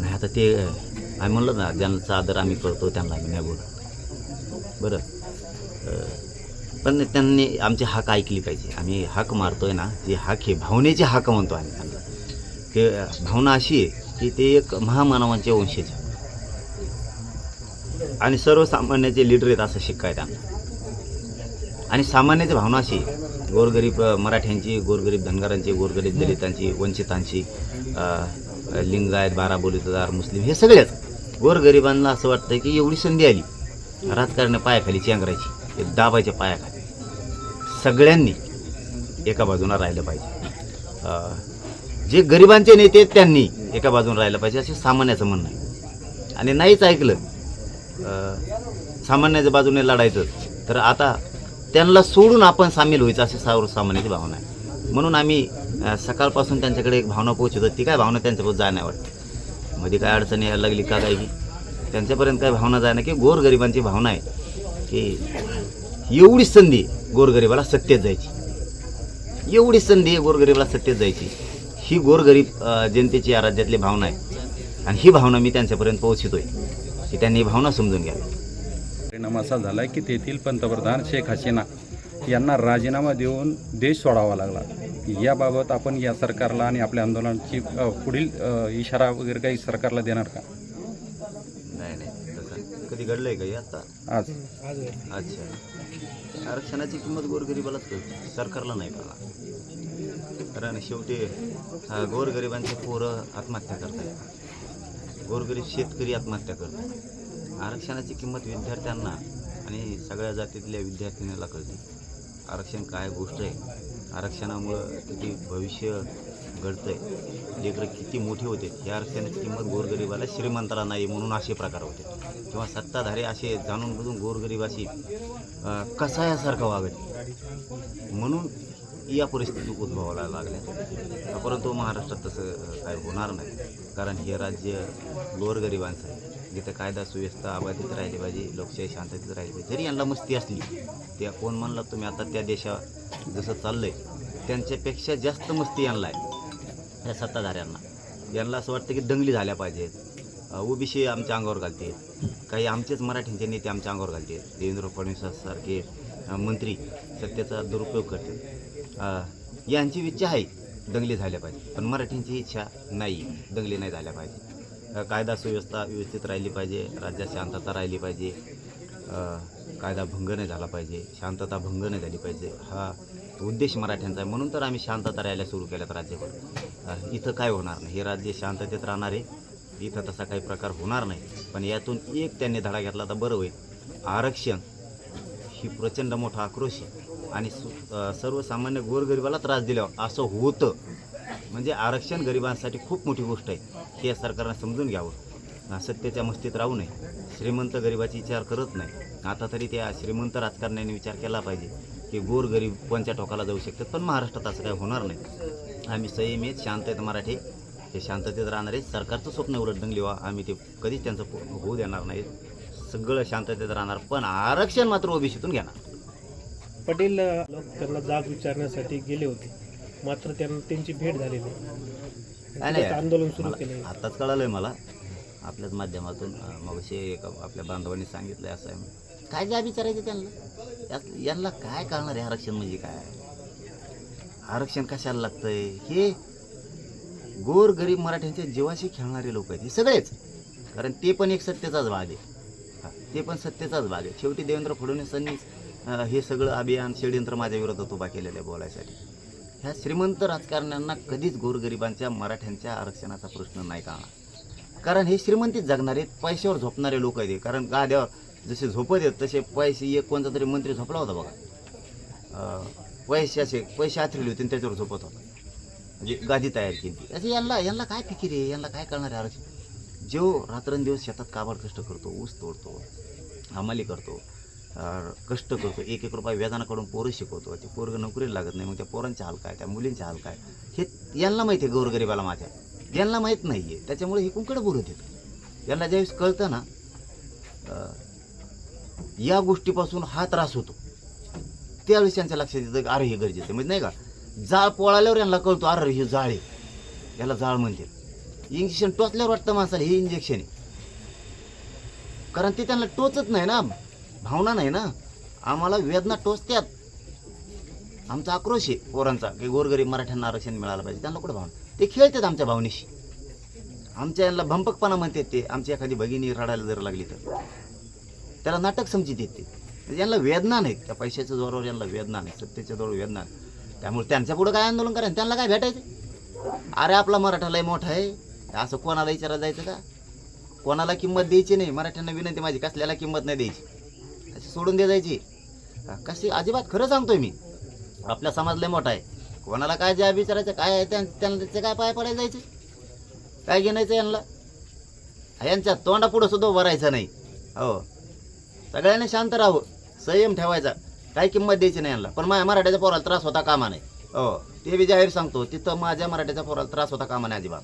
नाही आता ते आम्ही म्हणलं ना ज्यांचा आदर आम्ही करतो त्यांना आम्ही नाही बोलत. बरं. पण त्यांनी आमची हाक ऐकली पाहिजे. आम्ही हाक मारतो आहे ना जे हाक हे भावनेची हाक म्हणतो आम्ही त्यांना. की भावना अशी आहे की ते एक महामानवांचे वंशज आणि सर्वसामान्याचे लीडर आहेत असं शिकाय त्यांना. आणि सामान्याची भावना अशी आहे, गोरगरीब मराठ्यांची गोरगरीब धनगरांची गोरगरीब दलितांची वंचितांची लिंगायत बारा बोलीतदार मुस्लिम हे सगळेच गोरगरिबांना असं वाटतं की एवढी संधी आली. राजकारण पायाखाली चेंगरायची दाबायच्या पायाखाली. सगळ्यांनी एका बाजूला राहिलं पाहिजे. जे गरिबांचे नेते त्यांनी एका बाजून राहिलं पाहिजे असे सामान्याचं म्हणणं आहे. आणि नाहीच ऐकलं सामान्याच्या बाजूने लढायचं तर आता त्यांना सोडून आपण सामील व्हायचं अशी सावर सामान्याची भावना आहे. म्हणून आम्ही सकाळपासून त्यांच्याकडे एक भावना पोहोचतो ती काय भावना त्यांच्याबरोबर जाय नाही मध्ये काय अडचणी यायला लागली का काही? त्यांच्यापर्यंत काय भावना जाणं की गोरगरिबांची भावना आहे की एवढी संधी गोरगरिबाला सत्तेत जायची. एवढी संधी आहे गोरगरिबाला सत्तेत जायची. ही गोरगरीब जनतेची या राज्यातली भावना आहे. आणि ही भावना मी त्यांच्यापर्यंत पोहोचवतोय की त्यांनी ही भावना समजून घ्यावी. परिणाम असा झाला की तेथील पंतप्रधान शेख हसीना यांना राजीनामा देऊन देश सोडावा लागला. याबाबत आपण या सरकारला आणि आपल्या आंदोलनाची पुढील इशारा वगैरे काही सरकारला देणार का? नाही नाही. तसं कधी घडलंय का हे आता? आज. अच्छा. आरक्षणाची किंमत गोरगरिबालाच कळते. सरकारला नाही कळणार. कारण शेवटी हा, गोरगरिबांचे पोरं आत्महत्या करतात. गोरगरीब शेतकरी आत्महत्या करतात. आरक्षणाची किंमत विद्यार्थ्यांना आणि सगळ्या जातीतल्या विद्यार्थिनीला कळते. आरक्षण काय गोष्ट आहे? आरक्षणामुळं किती भविष्य घडतंय. लेकरं किती मोठे होते या आरक्षणाची किंमत गोरगरिबाला श्रीमंताला नाही म्हणून असे प्रकार होते. किंवा सत्ताधारी असे जाणून बुजून गोरगरिबाशी कसायासारखं वागत. म्हणून या परिस्थितीत उद्भवायला लागल्या परंतु महाराष्ट्रात तसं काय होणार नाही. कारण हे राज्य गोरगरिबांचं आहे. जिथं कायदा सुव्यवस्था अबाधित राहिली पाहिजे लोकशाही शांततेत राहिली पाहिजे जरी यांना मस्ती असली त्या कोण म्हणलं तुम्ही आता त्या देशा जसं चाललंय त्यांच्यापेक्षा जास्त मस्ती यांना आहे या सत्ताधाऱ्यांना. यांना असं वाटतं की दंगली झाल्या पाहिजेत. ओबीसी आमच्या अंगावर घालते काही आमचेच मराठींचे नेते आमच्या अंगावर घालते देवेंद्र फडणवीसासारखे अ, मंत्री सत्तेचा दुरुपयोग करते यांची इच्छा आहे दंगली झाल्या पाहिजे पण मराठींची इच्छा नाही दंगली नाही झाल्या पाहिजे कायदा सुव्यवस्था व्यवस्थित राहिली पाहिजे राज्यात शांतता राहिली पाहिजे. कायदा भंग नाही झाला पाहिजे शांतता भंग नाही झाली पाहिजे हा उद्देश मराठ्यांचा आहे. म्हणून तर आम्ही शांतता राहायला सुरू केल्यात राज्यभर. इथं काय होणार नाही. हे राज्य शांततेत राहणार आहे. इथं तसा काही प्रकार होणार नाही. पण यातून एक त्यांनी धडा घेतला तर बरं होईल. आरक्षण ही प्रचंड मोठा आक्रोश आहे. आणि सु सर्वसामान्य गोरगरिबाला त्रास दिल्यावर असं होतं. म्हणजे आरक्षण गरिबांसाठी खूप मोठी गोष्ट आहे. हे सरकारनं समजून घ्यावं. सत्तेच्या मस्तीत राहू नये. श्रीमंत गरिबाची विचार करत नाही. आता तरी त्या श्रीमंत राजकारण्याने विचार केला पाहिजे की गोर गरीब कोणत्या टोकाला जाऊ शकतात? पण महाराष्ट्रात असं काही होणार नाही. आम्ही संयमित शांत आहेत मराठी. हे शांततेत राहणार आहे सरकारचं स्वप्न एवढं दंगली व्हा आम्ही ते कधीच त्यांचं होऊ देणार नाही सगळं शांततेत राहणार. पण आरक्षण मात्र ओबीसीतून घेणार. पटेल त्यांना जाग विचारण्यासाठी गेले होते. मात्र त्यांना त्यांची भेट झाली नाही. आंदोलन सुरू केले. आताच कळालंय मला. आपल्याच माध्यमातून मग एक आपल्या बांधवांनी सांगितलंय असं आहे. काय जा विचारायचं त्यांना? यात यांना काय कळणार आहे आरक्षण म्हणजे काय? आरक्षण कशाला लागतंय? हे गोर गरीब मराठ्यांच्या जीवाशी खेळणारे लोक आहेत हे सगळेच. कारण ते पण एक सत्तेचाच भाग आहे. हा, ते पण सत्तेचाच भाग आहे. शेवटी देवेंद्र फडणवीसांनी हे सगळं अभियान षडयंत्र माझ्या विरोधात उभा केलेलं आहे बोलायसाठी. ह्या श्रीमंत राजकारण्यांना कधीच गोरगरिबांच्या मराठ्यांच्या आरक्षणाचा प्रश्न नाही कळणार. कारण हे श्रीमंतीच जगणारे पैशावर झोपणारे लोक आहेत कारण गाद्यावर जसे झोपत आहेत तसे पैसे एक कोणता तरी मंत्री झोपला होता बघा. पैसे पैशाचे पैसे आथरले होते आणि त्याच्यावर झोपत होता. म्हणजे गादी तयार केली असे यांना यांना काय फिकीर आहे? यांना काय करणार आहे आरक्षण? जो रात्रंदिवस शेतात काबाड कष्ट करतो ऊस तोडतो हमाली करतो कष्ट करतो एक एक रुपये वेदानाकडून पोरं शिकवतो ते पोरगं नोकरीला लागत नाही मग त्या पोरांचे हाल काय त्या मुलींचे हाल काय हे यांना माहिती आहे गोरगरिबाला माझ्या ज्यांना माहीत नाही आहे त्याच्यामुळे हे कुंकडं बोलत येतं यांना ज्यावेळेस कळतं ना अं, या गोष्टीपासून हा त्रास होतो. त्यावेळेस त्यांच्या लक्षात येतं की अरे हे गरजेचं म्हणजे नाही का जाळ पोळाल्यावर यांना कळतो अरे हे जाळ आहे. याला जाळ म्हणते इंजेक्शन टोचल्यावर वाटतं माणसाला हे इंजेक्शन आहे. कारण ते त्यांना टोचत नाही ना. भावना नाही ना. आम्हाला वेदना टोचत्यात. आमचा आक्रोश आहे पोरांचा की गोरगरीब मराठ्यांना आरक्षण मिळालं पाहिजे. त्यांना कुठं भावना? ते खेळतात आमच्या भावनेशी. आमच्या यांना भंपकपणा म्हणतात ते आमची एखादी भगिनी रडायला जर लागली तर. त्याला नाटक समजित येते ते. म्हणजे यांना वेदना नाही त्या पैशाच्या जोरावर यांना वेदना नाही सत्तेच्या जोरावर वेदना नाही. त्यामुळे त्यांच्या पुढं काय आंदोलन करायचं? त्यांना काय भेटायचं? अरे आपला मराठा लय मोठा आहे. असं कोणाला विचारायला जायचं का? कोणाला किंमत द्यायची नाही. मराठ्यांना विनंती माझी कसल्याला किंमत नाही द्यायची? अशी सोडून दे जायची. कशी अजिबात खरं सांगतोय मी. आपला समाज लय मोठा आहे. कोणाला काय ज्या विचारायचं काय आहे त्यां- त्यांना त्याचे काय पाय पडायला जायचे? काय घेण्याचं यांना? यांच्या तोंडापुढं सुद्धा उभं राहायचं नाही. हो. सगळ्यांनी शांत राहू संयम ठेवायचा. काही किंमत द्यायची नाही यांना. पण माझ्या मराठ्याच्या पोराला त्रास होता कामा नाही हो. ते बी जाहीर सांगतो तिथं माझ्या मराठ्याच्या पोराला त्रास होता कामा नाही अजिबात.